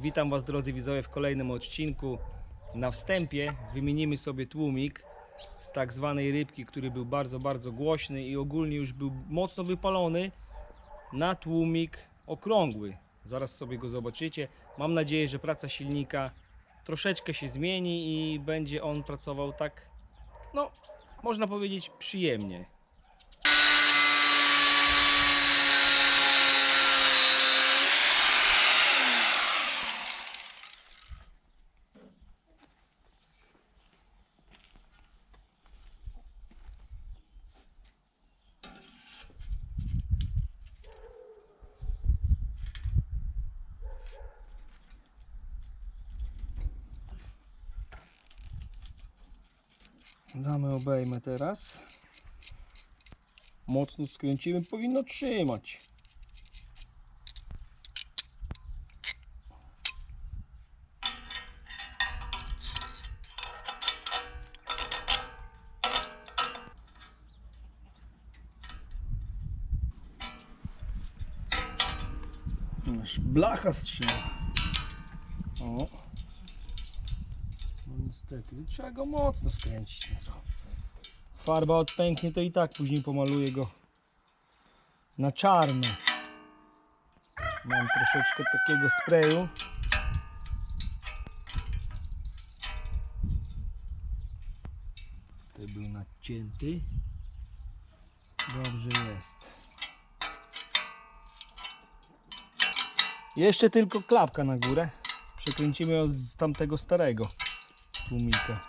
Witam Was drodzy widzowie w kolejnym odcinku. Na wstępie wymienimy sobie tłumik z tak zwanej rybki, który był bardzo, bardzo głośny i ogólnie już był mocno wypalony na tłumik okrągły. Zaraz sobie go zobaczycie. Mam nadzieję, że praca silnika troszeczkę się zmieni i będzie on pracował tak, no, można powiedzieć przyjemnie. Damy obejmę teraz. Mocno skręcimy, powinno trzymać. Blacha strzyma. O. No niestety, trzeba go mocno skręcić. No co? Farba odpęknie, to i tak później pomaluję go na czarno. Mam troszeczkę takiego sprayu. Tutaj był nacięty. Dobrze jest. Jeszcze tylko klapka na górę. Przekręcimy ją z tamtego starego tłumika.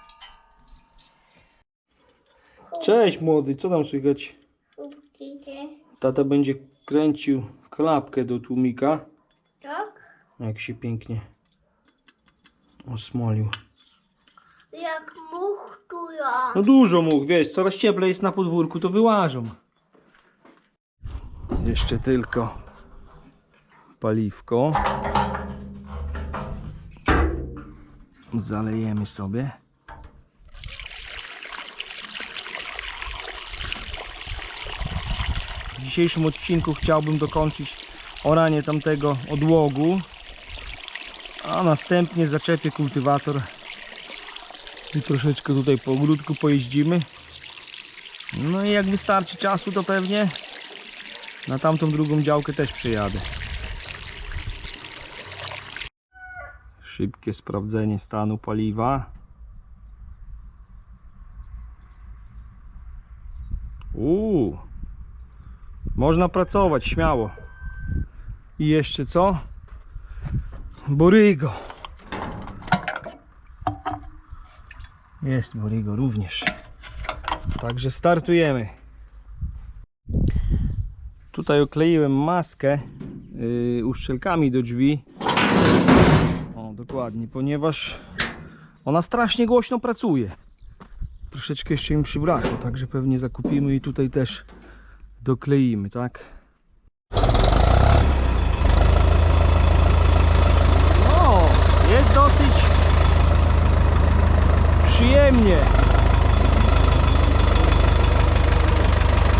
Cześć młody, co tam słychać? Tata będzie kręcił klapkę do tłumika. Tak? Jak się pięknie osmolił. Jak much tu ja. No dużo mógł, wiesz, coraz cieplej jest na podwórku, to wyłażą. Jeszcze tylko paliwko. Zalejemy sobie. W dzisiejszym odcinku chciałbym dokończyć oranie tamtego odłogu, a następnie zaczepię kultywator i troszeczkę tutaj po ogródku pojeździmy. No i jak wystarczy czasu, to pewnie na tamtą drugą działkę też przyjadę. Szybkie sprawdzenie stanu paliwa. Uuu, można pracować śmiało. I jeszcze co? Borygo. Jest Borigo również. Także startujemy. Tutaj okleiłem maskę yy, uszczelkami do drzwi. Dokładnie, ponieważ ona strasznie głośno pracuje. Troszeczkę jeszcze im przybrakło, także pewnie zakupimy i tutaj też dokleimy, tak? No, jest dosyć przyjemnie.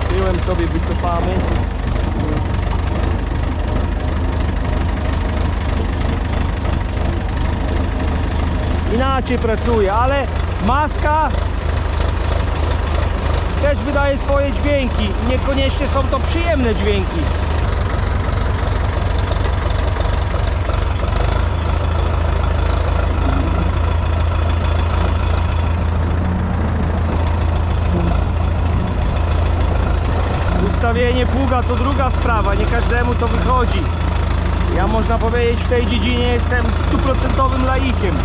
Tyłem sobie wycofamy. Inaczej pracuje, ale maska też wydaje swoje dźwięki. Niekoniecznie są to przyjemne dźwięki. Ustawienie pługa to druga sprawa, nie każdemu to wychodzi. Ja można powiedzieć w tej dziedzinie jestem stuprocentowym laikiem.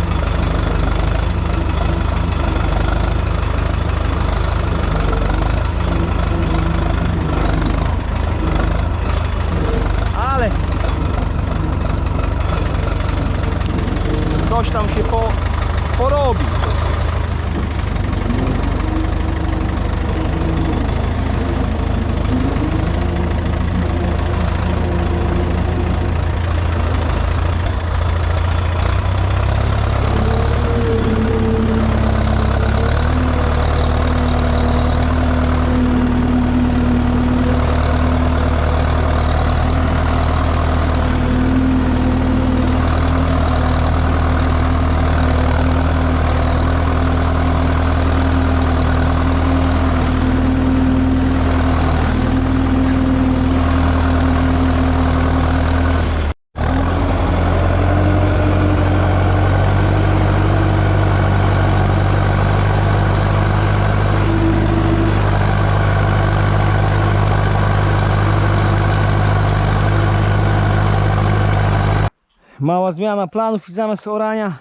Mała zmiana planów i zamiast orania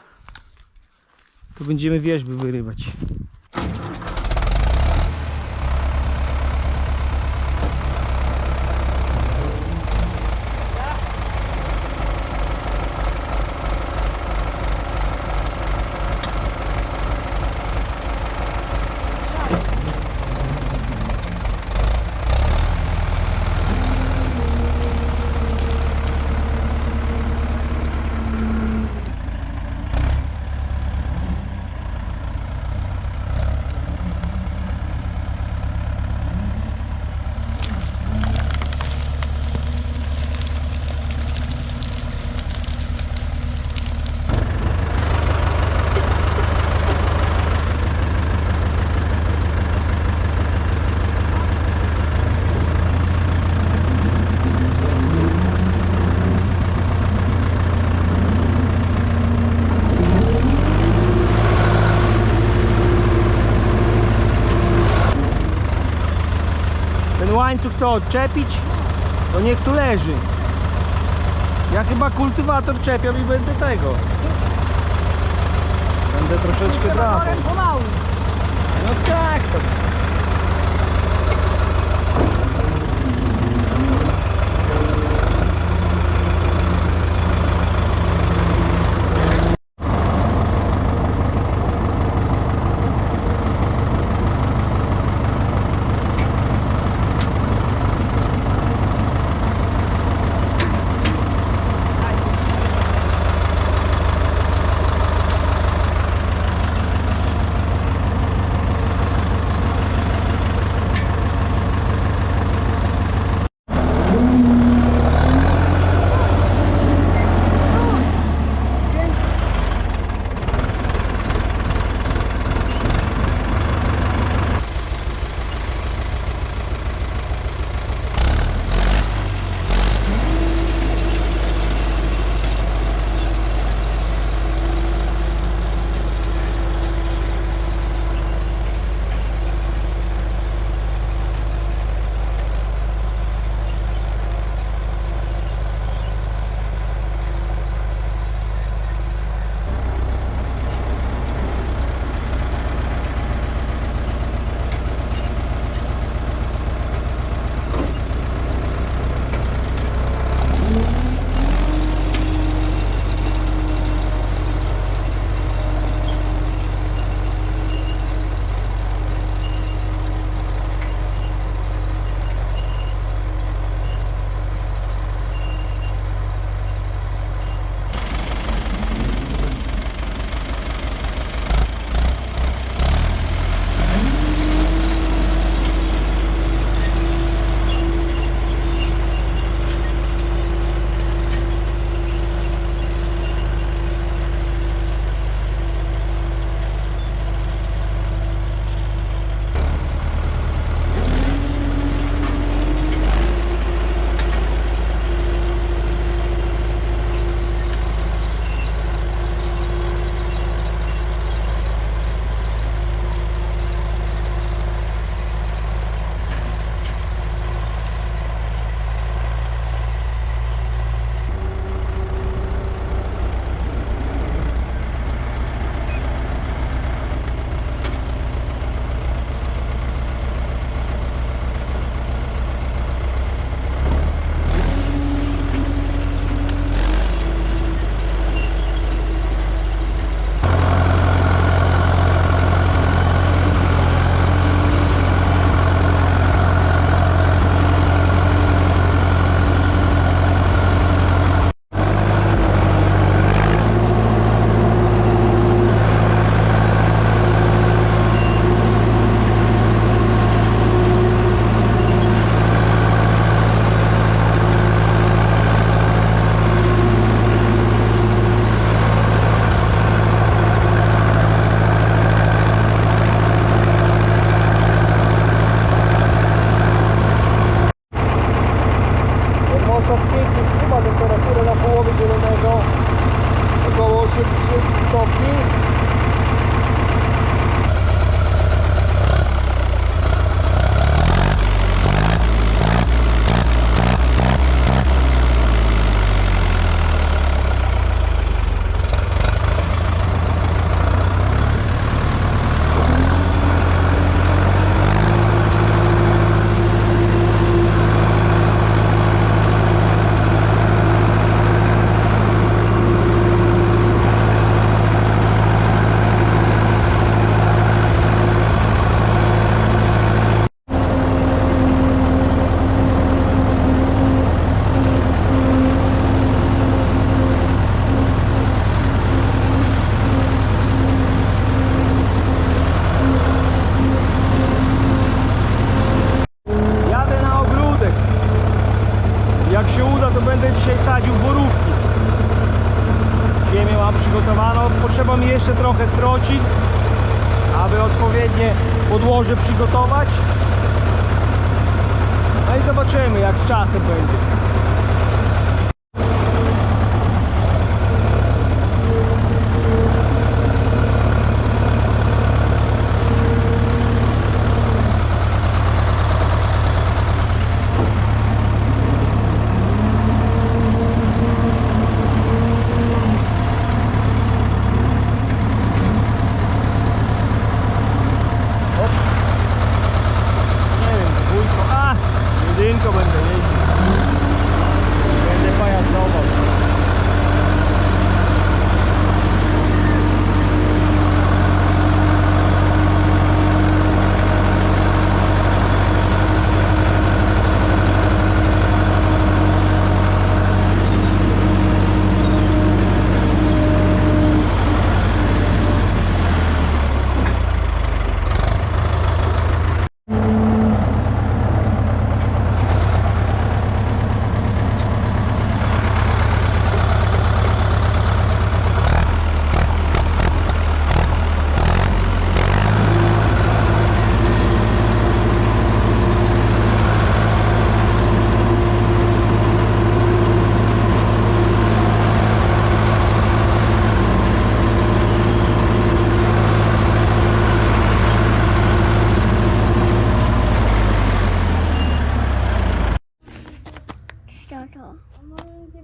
to będziemy wierzby wyrywać. Ten co odczepić? To niech tu leży. Ja chyba kultywator czepiam i będę tego. Będę troszeczkę drapał. No tak to.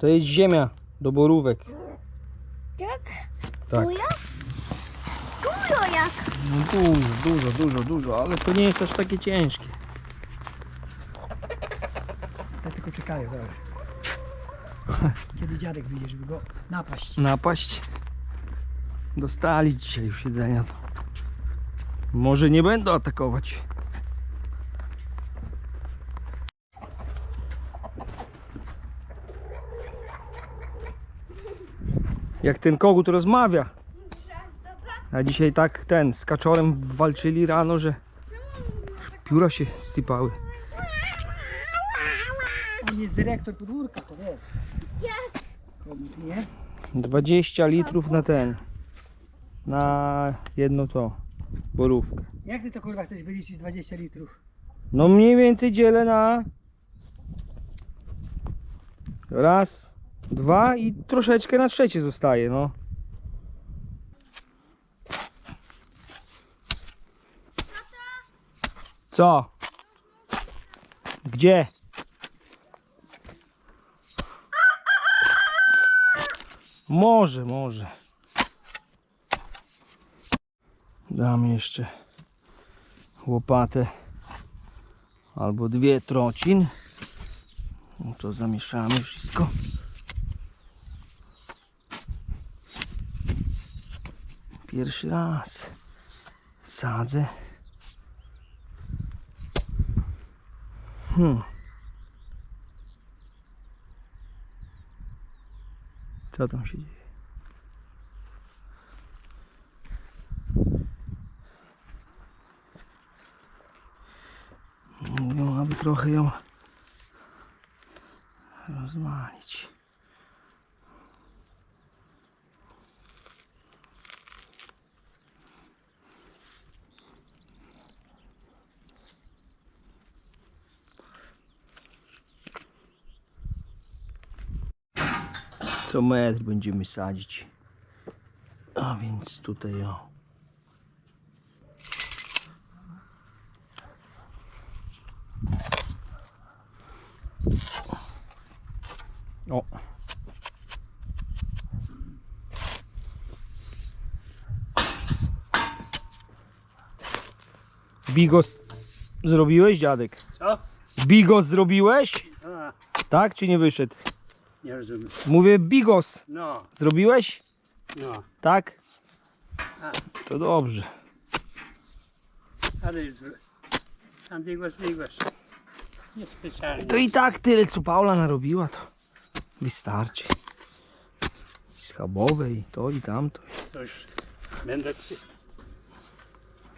To jest ziemia do borówek. Tak? Tak. Tuja? Tujo jak? No dużo, dużo, dużo, dużo, ale to nie jest aż takie ciężkie. Ja tylko czekają, zobacz. Kiedy dziadek wyjdzie, żeby go napaść. Napaść. Dostali dzisiaj już jedzenia. To może nie będą atakować. Jak ten kogut rozmawia. A dzisiaj tak ten z kaczorem walczyli rano, że pióra się sypały. On jest dyrektor podwórka, to wiesz. Nie? 20 litrów na ten. Na jedno to. Borówkę. Jak ty to kurwa chcesz wyliczyć 20 litrów? No mniej więcej dzielę na raz, dwa i troszeczkę na trzecie zostaje, no. Co? Gdzie? Może, może. Dam jeszcze łopatę albo dwie trocin. No to zamieszamy wszystko. Pierwszy raz sadzę. Hmm. Co tam się dzieje? Mówią, aby trochę ją rozwalić. Co metr będziemy sadzić. A więc tutaj o. O. Bigos zrobiłeś, dziadek? Co? Bigos zrobiłeś? A, Tak czy nie wyszedł? Nie rozumiem. Mówię bigos. No, Zrobiłeś? no, Tak? A. To dobrze. ale tam biegłeś, biegłeś. Nie specjalnie. To i tak tyle co Paula narobiła to wystarczy. I schabowe i to i tamto. To już będą ci...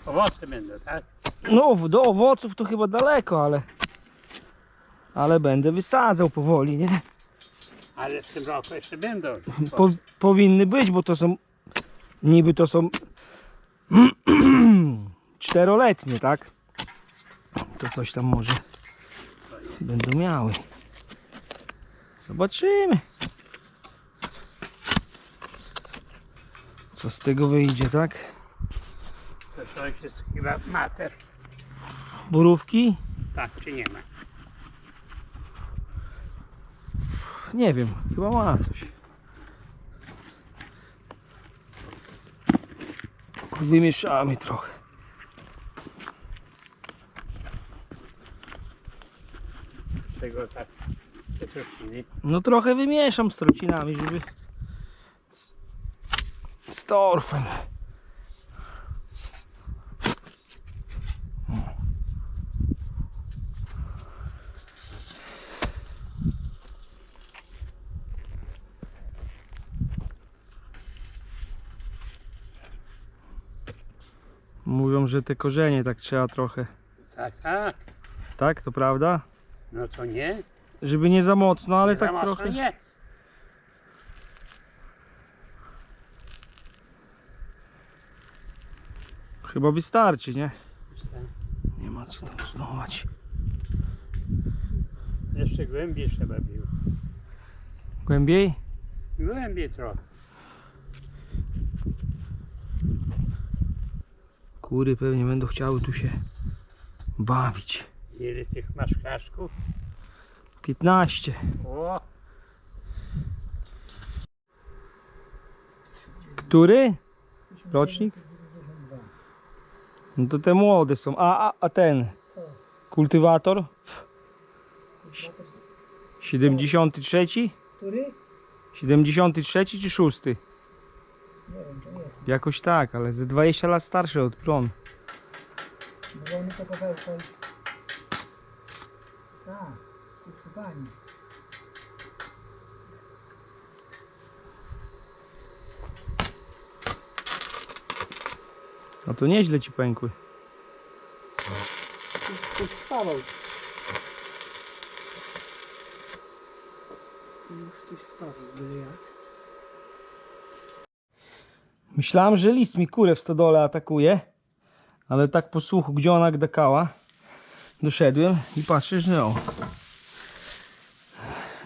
Owoce będą, tak? No w- do owoców to chyba daleko, ale ale będę wysadzał powoli, nie? Ale w tym roku jeszcze będą. Po, powinny być, bo to są niby to są czteroletnie, tak? To coś tam może będą miały. Zobaczymy. Co z tego wyjdzie, tak? To jest chyba mater. Borówki? Tak, czy nie ma? Nie wiem, chyba ma coś. Wymieszamy trochę. Tego tak. No trochę wymieszam z trocinami, żeby z torfem. Mówią, że te korzenie tak trzeba trochę. Tak, tak. Tak, to prawda? No to nie. Żeby nie za mocno, ale nie za tak mocno trochę. Nie. Chyba wystarczy, nie? Nie ma co tam znować. Jeszcze głębiej trzeba było. Głębiej? Głębiej trochę. Kury pewnie będą chciały tu się bawić. Ile tych masz kaszków? 15. O, Który? Rocznik? No to te młode są. A, a, a ten? Kultywator? 73? Który? 73 czy 6? Nie wiem, to jest. Jakoś tak, ale ze 20 lat starszy od plon. Bo oni to. Tak, utrzymani. No to nieźle ci pękły spawał. Tu już ktoś spawał, byle jak. Myślałem, że lis mi kurę w stodole atakuje, ale tak po słuchu, gdzie ona gdakała, doszedłem i patrzę, że o.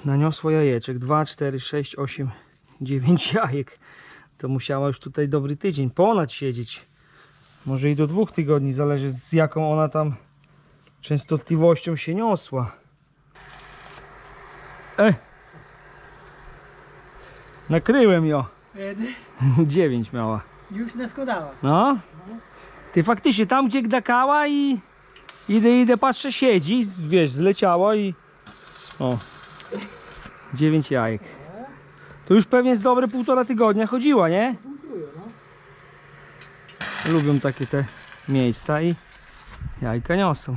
Naniosła jajeczek. 2, 4, 6, 8, 9 jajek. To musiała już tutaj dobry tydzień, ponad siedzieć. Może i do dwóch tygodni, zależy z jaką ona tam częstotliwością się niosła. E! Nakryłem ją. 9 miała. Już naskładała. No. Ty faktycznie tam gdzie gdakała i idę, idę, patrzę, siedzi, wiesz, zleciało i o. 9 jajek. To już pewnie z dobre półtora tygodnia chodziła, nie? No. Lubią takie te miejsca i jajka niosą.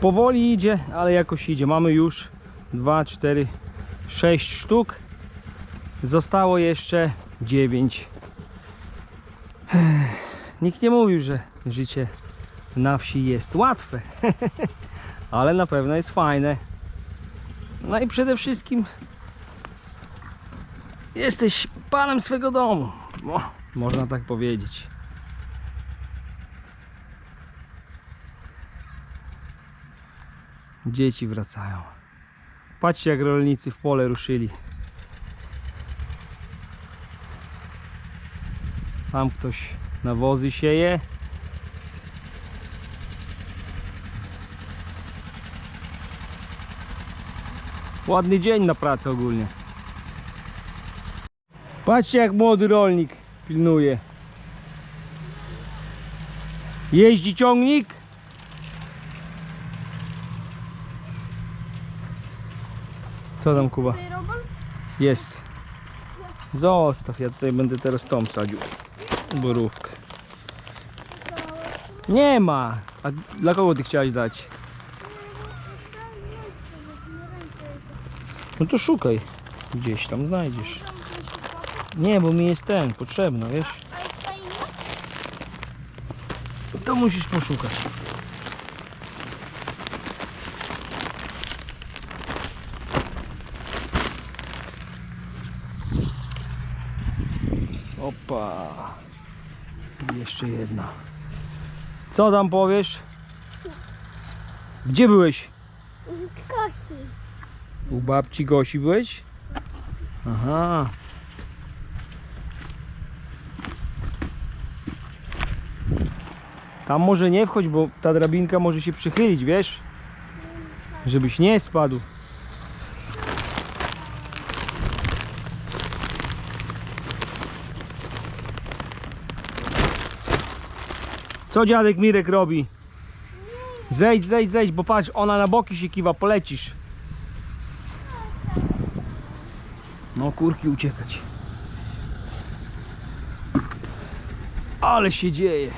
Powoli idzie, ale jakoś idzie. Mamy już 2, 4, 6 sztuk. Zostało jeszcze 9. Nikt nie mówił, że życie na wsi jest łatwe, ale na pewno jest fajne. No i przede wszystkim jesteś panem swego domu. O, można tak powiedzieć. Dzieci wracają. Patrzcie jak rolnicy w pole ruszyli. Tam ktoś nawozy sieje. Ładny dzień na pracę ogólnie. Patrzcie jak młody rolnik pilnuje. Jeździ ciągnik. Co tam Kuba? Jest. Zostaw, ja tutaj będę teraz tą sadził. Borówkę. Nie ma. A dla kogo ty chciałeś dać? No to szukaj. Gdzieś tam znajdziesz. Nie, bo mi jest ten potrzebna, wiesz? To musisz poszukać. Opa. Jeszcze jedna. Co tam powiesz? Gdzie byłeś? Kosi. U babci Gosi byłeś? Aha. Tam może nie wchodź, bo ta drabinka może się przychylić, wiesz? Żebyś nie spadł. Co dziadek Mirek robi? Zejdź, zejdź, zejdź, bo patrz, ona na boki się kiwa, polecisz. No kurki uciekać. Ale się dzieje.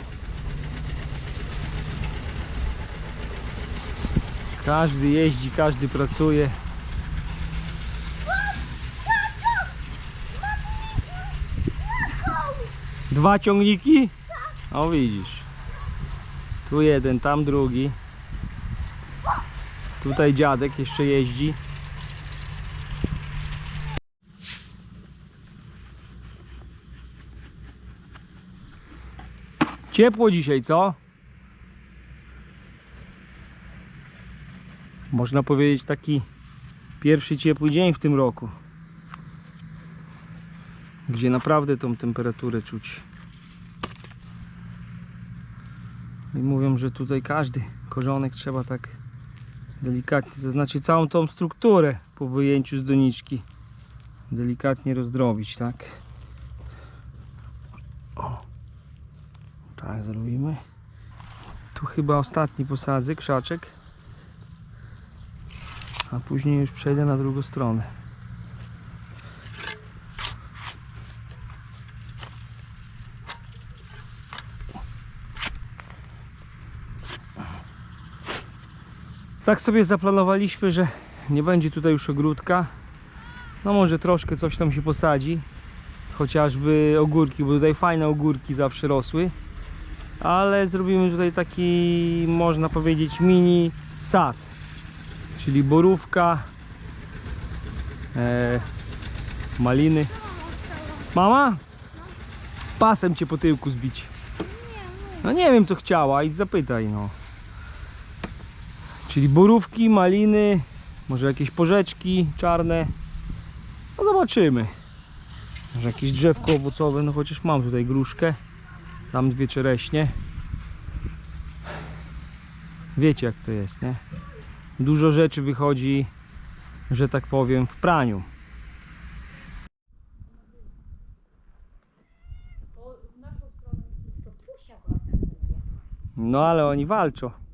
Każdy jeździ, każdy pracuje. Dwa ciągniki? O widzisz. Tu jeden, tam drugi. Tutaj dziadek jeszcze jeździ. Ciepło dzisiaj, co? Można powiedzieć taki pierwszy ciepły dzień w tym roku. Gdzie naprawdę tą temperaturę czuć. I mówią, że tutaj każdy korzonek trzeba tak delikatnie, to znaczy całą tą strukturę po wyjęciu z doniczki delikatnie rozdrobić, tak? O. Tak zrobimy. Tu chyba ostatni posadzę, krzaczek. A później już przejdę na drugą stronę. Tak sobie zaplanowaliśmy, że nie będzie tutaj już ogródka. No może troszkę coś tam się posadzi. Chociażby ogórki, bo tutaj fajne ogórki zawsze rosły ale zrobimy tutaj taki, można powiedzieć, mini sad, czyli borówka, e, maliny. Mama? Pasem cię po tyłku zbić. No nie wiem co chciała, idź zapytaj no. Czyli borówki, maliny, może jakieś porzeczki czarne. No zobaczymy. Może jakieś drzewko owocowe, no chociaż mam tutaj gruszkę. Tam dwie czereśnie. Wiecie jak to jest, nie? Dużo rzeczy wychodzi, że tak powiem, w praniu. No ale oni walczą.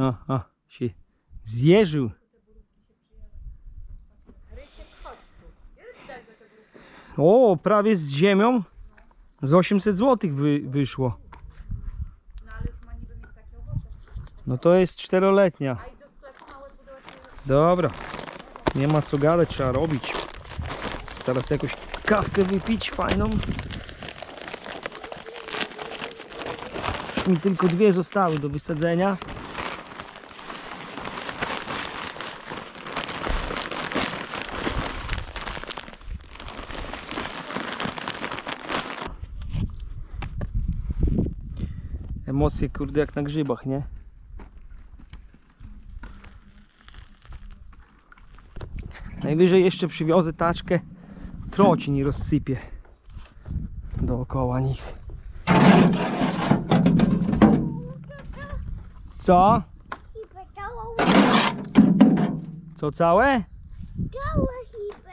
O, o, się zjeżył. O, prawie z ziemią z 800 zł wy, wyszło. No to jest czteroletnia. Dobra. Nie ma co gadać, trzeba robić. Zaraz jakąś kawkę wypić fajną. Już mi tylko dwie zostały do wysadzenia. Emocje kurde jak na grzybach, nie? Najwyżej jeszcze przywiozę taczkę troci nie rozsypię dookoła nich. Co? Co całe? całą hipę.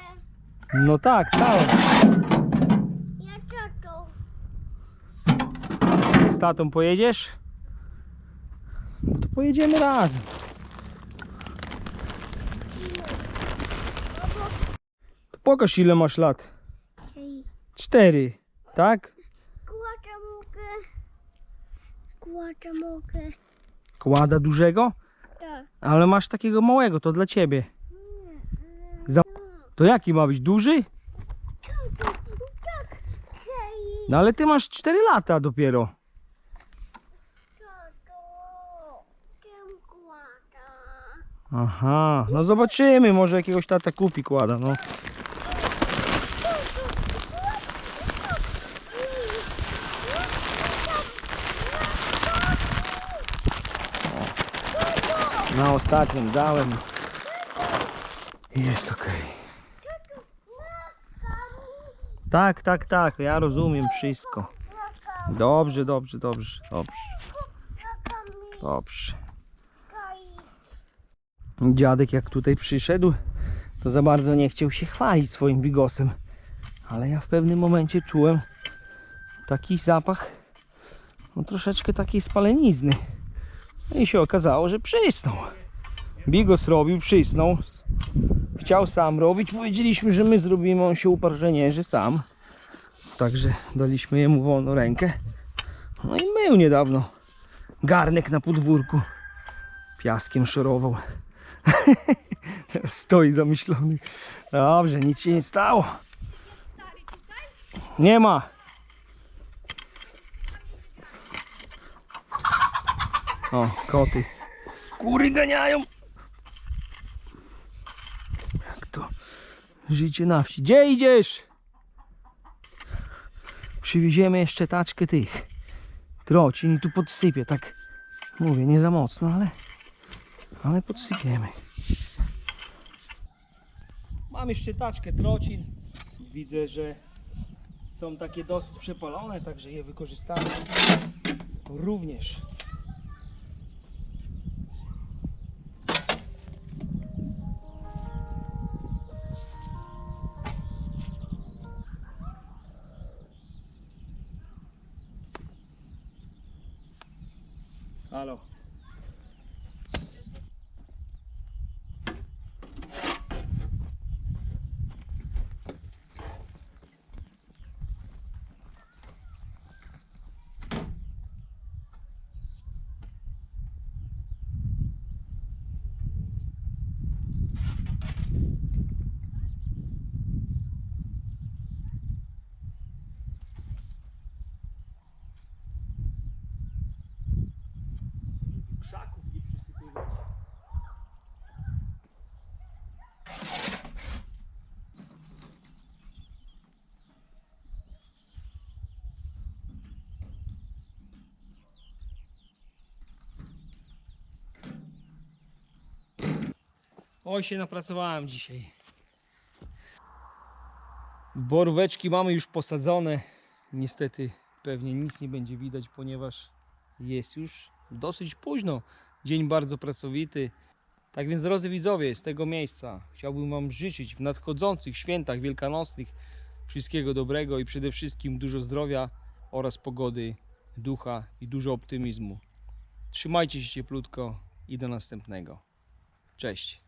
No tak, całe. Ja tatą. Z tatą pojedziesz? No to pojedziemy razem. To pokaż ile masz lat. Cztery, tak? kłaczę mogę. Kłaczę mogę. Kłada dużego? Tak. Ale masz takiego małego, to dla ciebie. Za... To jaki ma być? Duży? Tak, No ale ty masz 4 lata dopiero. Aha, no zobaczymy, może jakiegoś tata kupi kłada, no. Na ostatnim dałem. Jest ok. Tak, tak, tak, ja rozumiem wszystko. Dobrze, dobrze, dobrze, dobrze. Dobrze. Dziadek jak tutaj przyszedł, to za bardzo nie chciał się chwalić swoim bigosem. Ale ja w pewnym momencie czułem taki zapach, no troszeczkę takiej spalenizny. No i się okazało, że przysnął. Bigos robił, przysnął. Chciał sam robić. Powiedzieliśmy, że my zrobimy. On się uparł, że że sam. Także daliśmy jemu wolną rękę. No i mył niedawno. Garnek na podwórku. Piaskiem szorował. Stoi zamyślony. Dobrze, nic się nie stało. Nie ma. O, koty. Kury ganiają. Jak to życie na wsi. Gdzie idziesz? Przywieziemy jeszcze taczkę tych trocin i tu podsypię. Tak mówię, nie za mocno, ale, ale podsypiemy. Mam jeszcze taczkę trocin. Widzę, że są takie dosyć przepalone, także je wykorzystamy również. Krzaków nie przysypywać. Oj się napracowałem dzisiaj. Boróweczki mamy już posadzone. Niestety pewnie nic nie będzie widać, ponieważ jest już dosyć późno. Dzień bardzo pracowity. Tak więc drodzy widzowie, z tego miejsca chciałbym Wam życzyć w nadchodzących świętach wielkanocnych wszystkiego dobrego i przede wszystkim dużo zdrowia oraz pogody ducha i dużo optymizmu. Trzymajcie się cieplutko i do następnego. Cześć.